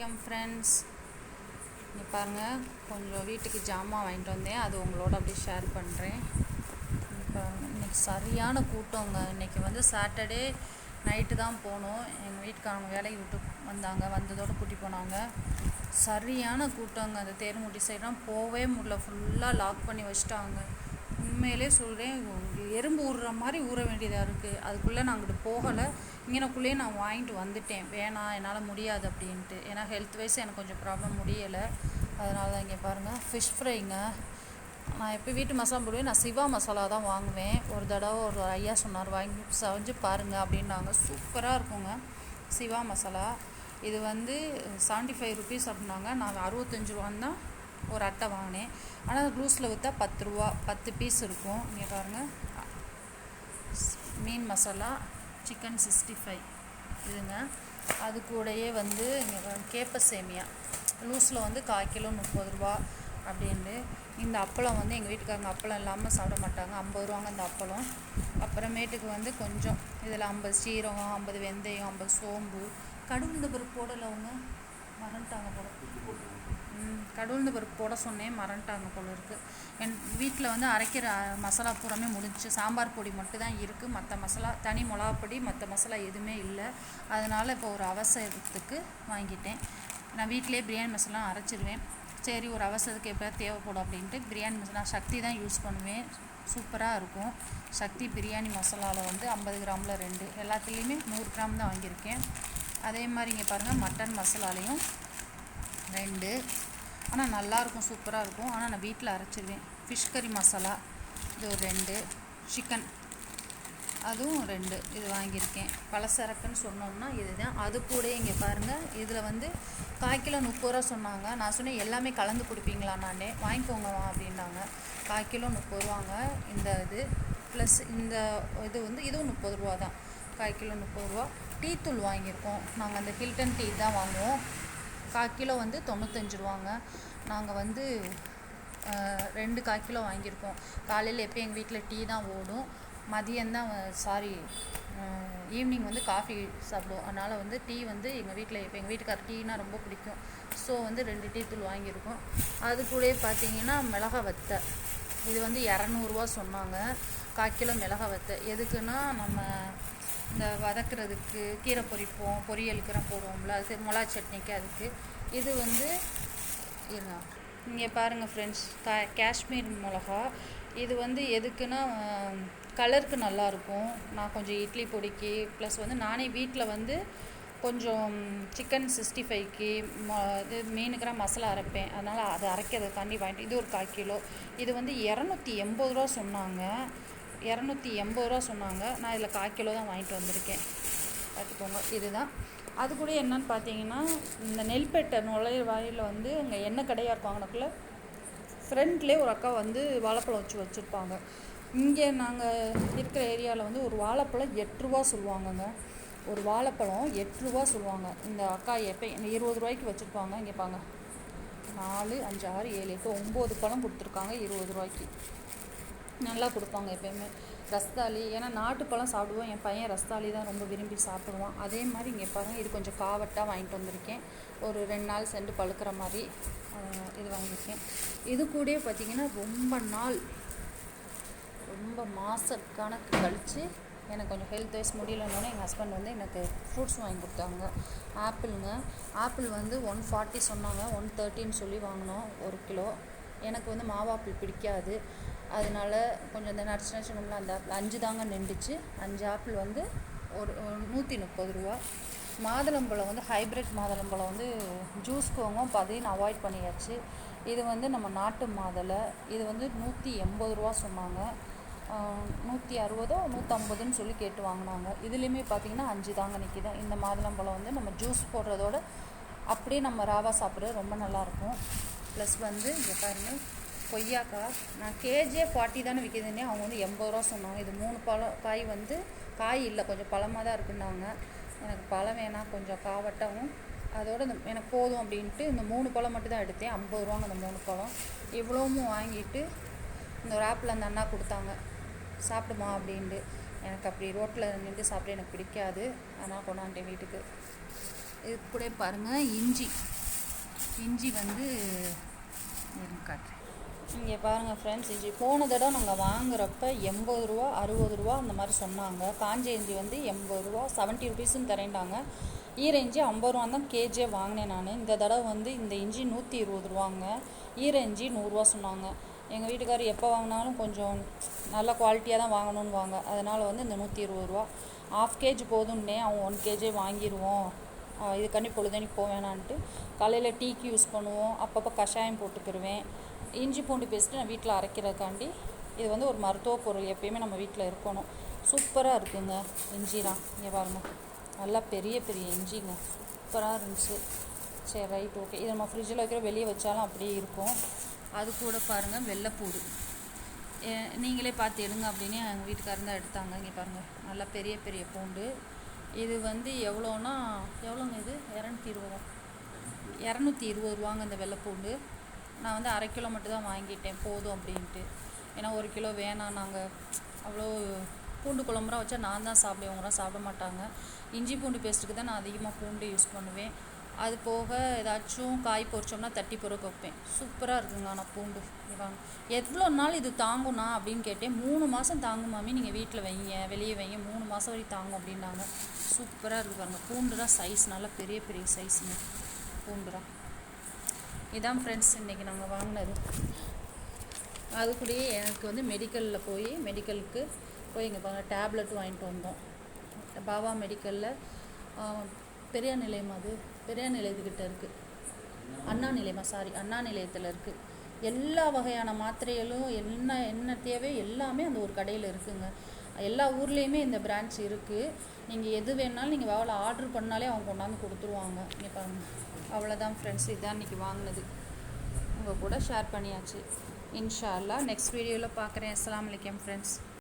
வணக்கம் ஃப்ரெண்ட்ஸ் இங்கே பாருங்கள் கொஞ்சம் வீட்டுக்கு ஜாமான் வாங்கிட்டு வந்தேன். அது உங்களோட அப்படியே ஷேர் பண்ணுறேன் இப்போ இன்னைக்கு சரியான கூட்டங்க. இன்னைக்கு வந்து சாட்டர்டே நைட்டு தான் போகணும் எங்கள் வீட்டுக்காரங்க வேலைக்கு விட்டு வந்தாங்க. வந்ததோடு கூட்டி போனாங்க. சரியான கூட்டங்க. அந்த தேர்முட்டி சைடெலாம் போகவே முடியல. ஃபுல்லாக லாக் பண்ணி வச்சுட்டாங்க. உண்மையிலே சொல்கிறேன் எறும்பு ஊறுற மாதிரி ஊற வேண்டியதாக இருக்குது அதுக்குள்ளே நான் அங்கிட்டு போகலை. இங்கனக்குள்ளேயே நான் வாங்கிட்டு வந்துட்டேன். வேணாம் என்னால் முடியாது அப்படின்ட்டு. ஏன்னா ஹெல்த் வைஸ் எனக்கு கொஞ்சம் ப்ராப்ளம் முடியலை. அதனால தான் இங்கே பாருங்கள் ஃபிஷ் ஃப்ரைங்க நான் எப்போ வீட்டு மசாலா போடுவேன் நான் சிவா மசாலா தான் வாங்குவேன். ஒரு தடவை ஒரு ஐயா சொன்னார் வாங்கி செஞ்சு பாருங்கள் அப்படின்னாங்க. சூப்பராக இருக்குங்க சிவா மசாலா. இது வந்து செவன்ட்டி ஃபைவ் ருபீஸ் அப்படின்னாங்க. நான் அறுபத்தஞ்சு ரூபான் தான் ஒரு அட்டை வாங்கினேன். ஆனால் லூஸில் விற்றா பத்து ரூபா பத்து பீஸ் இருக்கும். இங்கே பாருங்கள் மீன் மசாலா சிக்கன் சிக்ஸ்டி ஃபைவ் இதுங்க. அது கூடயே வந்து இங்கே கேப்ப சேமியா. லூஸில் வந்து கால் கிலோ முப்பது ரூபா அப்படின்ட்டு. இந்த அப்பளம் வந்து எங்கள் வீட்டுக்காரங்க அப்பளம் இல்லாமல் சாப்பிட மாட்டாங்க. ஐம்பது ரூபாங்க இந்த அப்பளம். அப்புறமேட்டுக்கு வந்து கொஞ்சம் இதில் ஐம்பது சீரகம் ஐம்பது வெந்தயம் ஐம்பது சோம்பு. கடுகுந்த பருப்பு போடலை அவங்க. மறந்துட்டாங்க போட கடவுள்ந்த பருப்பு போட சொன்னேன் மறந்துட்டாங்க போல இருக்குது என் வீட்டில் வந்து அரைக்கிற மசாலா பூராமே முடிஞ்சு சாம்பார் பொடி மட்டும் தான் இருக்குது மற்ற மசாலா தனி மிளகா பொடி மற்ற மசாலா எதுவுமே இல்லை. அதனால் இப்போ ஒரு அவசரத்துக்கு வாங்கிட்டேன். நான் வீட்டிலே பிரியாணி மசாலா அரைச்சிருவேன். சரி ஒரு அவசரத்துக்கு எப்போ தேவைப்படும் அப்படின்ட்டு பிரியாணி மசாலா சக்தி தான் யூஸ் பண்ணுவேன். சூப்பராக இருக்கும். சக்தி பிரியாணி மசாலாவில் வந்து ஐம்பது கிராமில் ரெண்டு. எல்லாத்துலேயுமே நூறு கிராம் தான் வாங்கியிருக்கேன். அதே மாதிரி இங்கே பாருங்கள் மட்டன் மசாலாலையும் ரெண்டு. ஆனால் நல்லாயிருக்கும் சூப்பராக இருக்கும் ஆனால் நான் வீட்டில் அரைச்சிருவேன். ஃபிஷ் கறி மசாலா இது ஒரு ரெண்டு. சிக்கன் அதுவும் ரெண்டு. இது வாங்கியிருக்கேன். பலசரக்குன்னு சொன்னோம்னா இதுதான். அது கூட இங்கே பாருங்கள் இதில் வந்து கால் கிலோ முப்பது ரூபா சொன்னாங்க. நான் சொன்னேன் எல்லாமே கலந்து கொடுப்பீங்களா நானே? வாங்கிக்கோங்க அப்படின்னாங்க. கால் கிலோ முப்பது ரூபாங்க இந்த இது ப்ளஸ் இந்த இது வந்து இதுவும் முப்பது ரூபா தான் கால் கிலோ முப்பது ரூபா டீ தூள் வாங்கியிருக்கோம். நாங்கள் அந்த ஹில்டன் டீ தான் வாங்குவோம். கால் கிலோ வந்து தொண்ணூத்தஞ்சு ரூபாங்க. நாங்கள் வந்து ரெண்டு கால் கிலோ வாங்கியிருக்கோம். காலையில் எப்போ எங்கள் வீட்டில் டீ தான் ஓடும். மதியம்தான் சாரி ஈவினிங் வந்து காஃபி சாப்பிடுவோம். அதனால் வந்து டீ வந்து எங்கள் வீட்டில் இப்போ எங்கள் வீட்டுக்கார டீனா ரொம்ப பிடிக்கும். ஸோ வந்து ரெண்டு டீ தூள் வாங்கியிருக்கோம். அது கூட பார்த்தீங்கன்னா மிளகா வத்தை. இது வந்து இரநூறுவா சொன்னாங்க. கால் கிலோ மிளகா வத்தை. எதுக்குன்னா நம்ம இந்த வதக்குறதுக்கு கீரை பொரிப்போம் பொரியலுக்குலாம் போடுவோம்ல அது மிளகா சட்னிக்கு அதுக்கு. இது வந்து இருங்க இங்கே பாருங்கள் ஃப்ரெண்ட்ஸ் கா காஷ்மீர் மிளகா. இது வந்து எதுக்குன்னா கலருக்கு நல்லாயிருக்கும் நான் கொஞ்சம் இட்லி பொடிக்கு ப்ளஸ் வந்து நானே வீட்டில் வந்து கொஞ்சம் சிக்கன் சிக்ஸ்டி ஃபைவ்க்கு இது மீனுக்கெல்லாம் மசாலா அரைப்பேன். அதனால் அதை அரைக்கிறதுக்காண்டி வாங்கிட்டு இது ஒரு கால் கிலோ. இது வந்து இரநூத்தி எண்பது ரூபா சொன்னாங்க. இரநூத்தி எண்பது ரூபா சொன்னாங்க. நான் இதில் கால் கிலோ தான் வாங்கிட்டு வந்திருக்கேன். பார்த்துக்கோங்க இதுதான். அது கூட என்னன்னு பார்த்தீங்கன்னா இந்த நெல்பேட்டை நுழைய வாயில் வந்து அங்கே எண்ணெய் கடையாக இருக்கும் அங்கனக்குள்ள ஃப்ரண்ட்லேயே ஒரு அக்கா வந்து வாழைப்பழம் வச்சு வச்சுருப்பாங்க. இங்கே நாங்கள் இருக்கிற ஏரியாவில் வந்து ஒரு வாழைப்பழம் எட்டு சொல்லுவாங்கங்க. ஒரு வாழைப்பழம் எட்டு சொல்லுவாங்க. இந்த அக்கா எப்போ இருபது ரூபாய்க்கு வச்சுருப்பாங்க. இங்கே பாங்க நாலு அஞ்சு ஆறு ஏழு எட்டு ஒம்பது பழம் கொடுத்துருக்காங்க இருபது ரூபாய்க்கு. நல்லா கொடுப்பாங்க எப்பயுமே. ரஸ்தாளி ஏன்னா நாட்டுப்பழம் சாப்பிடுவோம். என் பையன் ரஸ்தாளி தான் ரொம்ப விரும்பி சாப்பிடுவான். அதே மாதிரி இங்கே பாருங்கள் இது கொஞ்சம் காவட்டாக வாங்கிட்டு வந்திருக்கேன். ஒரு ரெண்டு நாள் சென்று பழுக்கிற மாதிரி இது வாங்கியிருக்கேன். இது கூட பார்த்திங்கன்னா ரொம்ப நாள் ரொம்ப மாத கணக்கு கழித்து எனக்கு கொஞ்சம் ஹெல்த் வைஸ் முடியலன்னொன்னே எங்கள் ஹஸ்பண்ட் வந்து எனக்கு ஃப்ரூட்ஸ் வாங்கி கொடுத்தாங்க. ஆப்பிளுங்க. ஆப்பிள் வந்து ஒன் ஃபார்ட்டி சொன்னாங்க. ஒன் தேர்ட்டின்னு சொல்லி வாங்கினோம் ஒரு கிலோ. எனக்கு வந்து மாவாப்பிள் பிடிக்காது. அதனால கொஞ்சம் இந்த நடிச்சு நடிச்சுனோம்ல அந்த ஆப்பிள் அஞ்சு தாங்க நின்றுச்சு. அஞ்சு ஆப்பிள் வந்து ஒரு நூற்றி முப்பது ரூபா. மாதுளம்பழம் வந்து ஹைப்ரிட் மாதுளம்பழம் வந்து ஜூஸ்க்கு வாங்குவோம் இப்போ அதையும் அவாய்ட் பண்ணியாச்சு. இது வந்து நம்ம நாட்டு மாதுளை. இது வந்து நூற்றி எண்பது ரூபா சொன்னாங்க. நூற்றி அறுபதோ நூற்றம்பதுன்னு சொல்லி கேட்டு வாங்கினாங்க. இதுலேயுமே பார்த்திங்கன்னா அஞ்சு தாங்க நிற்கிது இந்த மாதுளம்பழம் வந்து நம்ம ஜூஸ் போடுறதோட அப்படியே நம்ம ராவா சாப்பிட்றது ரொம்ப நல்லாயிருக்கும் ப்ளஸ் வந்து இங்கே பாருங்கள் கொய்யாக்காய். நான் கேஜியே ஃபார்ட்டி தானே விற்கிதுன்னே அவங்க வந்து எண்பது ரூபா சொன்னாங்க. இது மூணு பழம் காய் வந்து காய் இல்லை கொஞ்சம் பழமாக தான் இருக்குன்னாங்க. எனக்கு பழம் வேணாம் கொஞ்சம் காவட்டவும். அதோட இந்த எனக்கு போதும் அப்படின்ட்டு இந்த மூணு பழம் மட்டும் தான் எடுத்தேன். ஐம்பது ரூபாங்க அந்த மூணு பழம். இவ்வளவும் வாங்கிட்டு இந்த ஒரு ஆப்பிள் அந்த அண்ணா கொடுத்தாங்க. சாப்பிடுமா அப்படின்ட்டு. எனக்கு அப்படி ரோட்டில் நின்று சாப்பிட எனக்கு பிடிக்காது. அதனால் கொண்டாண்டேன் வீட்டுக்கு. இது கூட பாருங்கள் இஞ்சி. இஞ்சி வந்து காட்டுறேன். இங்கே பாருங்கள் ஃப்ரெண்ட்ஸ் இஞ்சி போன தடவை நாங்கள் வாங்குறப்ப எண்பது ரூபா அறுபது ரூபா அந்த மாதிரி சொன்னாங்க. காஞ்ச இஞ்சி வந்து எண்பது ரூபா செவன்ட்டி ருபீஸுன்னு தரேன்டாங்க. ஈர இஞ்சி ஐம்பது ரூபா தான் கேஜியே வாங்கினேன் நான். இந்த தடவை வந்து இந்த இஞ்சி நூற்றி இருபது ரூபாங்க. ஈர இஞ்சி நூறுரூவா சொன்னாங்க. எங்கள் வீட்டுக்காரர் எப்போ வாங்கினாலும் கொஞ்சம் நல்ல குவாலிட்டியாக தான் வாங்கணும்னு வாங்க அதனால் வந்து இந்த நூற்றி இருபது ரூபா. ஆஃப் கேஜி போதும்னே அவன் ஒன் கேஜே வாங்கிடுவோம் இதுக்காண்டி பொழுதனைக்கு போவேணான்ட்டு. காலையில் டீக்கு யூஸ் பண்ணுவோம். அப்பப்போ கஷாயம் போட்டுக்கிருவேன். இஞ்சி பூண்டு பேஸ்ட்டு நான் வீட்டில் அரைக்கிறதுக்காண்டி இது வந்து ஒரு மருத்துவ பொருள் எப்பயுமே நம்ம வீட்டில் இருக்கணும். சூப்பராக இருக்குங்க இஞ்சிலாம். இங்கே பாருங்கள் நல்லா பெரிய பெரிய இஞ்சிங்க. சூப்பராக இருந்துச்சு. சரி ரைட் ஓகே. இது நம்ம ஃப்ரிட்ஜில் வைக்கிற வெளியே வச்சாலும் அப்படியே இருக்கும். அது கூட பாருங்கள் வெள்ளைப்பூடு. நீங்களே பார்த்து எடுங்க அப்படின்னு எங்கள் வீட்டுக்காரர் தான் எடுத்தாங்க. இங்கே பாருங்கள் நல்லா பெரிய பெரிய பூண்டு. இது வந்து எவ்வளோன்னா எவ்வளோங்க இது? இரநூத்தி இருபதா? இரநூத்தி இருபது ரூபாங்க இந்த வெள்ளைப்பூண்டு. நான் வந்து அரை கிலோ மட்டும் தான் வாங்கிட்டேன் போதும் அப்படின்ட்டு. ஏன்னா ஒரு கிலோ வேணாம் நாங்கள் அவ்வளோ பூண்டு குழம்புலாம் வச்சா நான் தான் சாப்பிடுவேன் அவங்களாம் சாப்பிட மாட்டாங்க. இஞ்சி பூண்டு பேஸ்ட்டுக்கு தான் நான் அதிகமாக பூண்டு யூஸ் பண்ணுவேன். அது போக ஏதாச்சும் காய் பொறிச்சோம்னா தட்டி பொறுக்க வைப்பேன். சூப்பராக இருக்குங்க ஆனால் பூண்டு. எவ்வளோ நாள் இது தாங்கும்னா அப்படின்னு கேட்டேன். மூணு மாதம் தாங்கும் மாமி நீங்கள் வீட்டில் வைங்க வெளியே வைங்க மூணு மாதம் வரைக்கும் தாங்கும் அப்படின்னாங்க. சூப்பராக இருக்குது பாருங்கள் பூண்டுலாம் சைஸ் நல்லா பெரிய பெரிய சைஸுங்க பூண்டுலாம் இதான் ஃப்ரெண்ட்ஸ் இன்றைக்கி நாங்கள் வாங்கினது. அது கூடயே எனக்கு வந்து மெடிக்கலில் போய் மெடிக்கலுக்கு போய் இங்கே பாருங்க டேப்லெட் வாங்கிட்டு வந்தோம். பாபா மெடிக்கலில் பெரிய நிலையம் அது. பெரிய நிலையத்துக்கிட்ட இருக்குது அண்ணா நிலையமா சாரி அண்ணா நிலையத்தில் இருக்குது எல்லா வகையான மாத்திரைகளும் என்ன என்ன தேவை எல்லாமே அந்த ஒரு கடையில் இருக்குங்க. எல்லா ஊர்லேயுமே இந்த பிரான்ச் இருக்குது நீங்கள் எது வேணாலும் நீங்கள் வாவல ஆர்டர் பண்ணாலே அவங்க கொண்டாந்து கொடுத்துருவாங்க. இங்கே பாருங்கள் அவ்வளோதான் ஃப்ரெண்ட்ஸ் இதுதான் இன்றைக்கி வாங்கினது. உங்கள் கூட ஷேர் பண்ணியாச்சு. இன்ஷா அல்லா நெக்ஸ்ட் வீடியோவில் பார்க்குறேன். அஸ்லாம் வலைக்கம் ஃப்ரெண்ட்ஸ்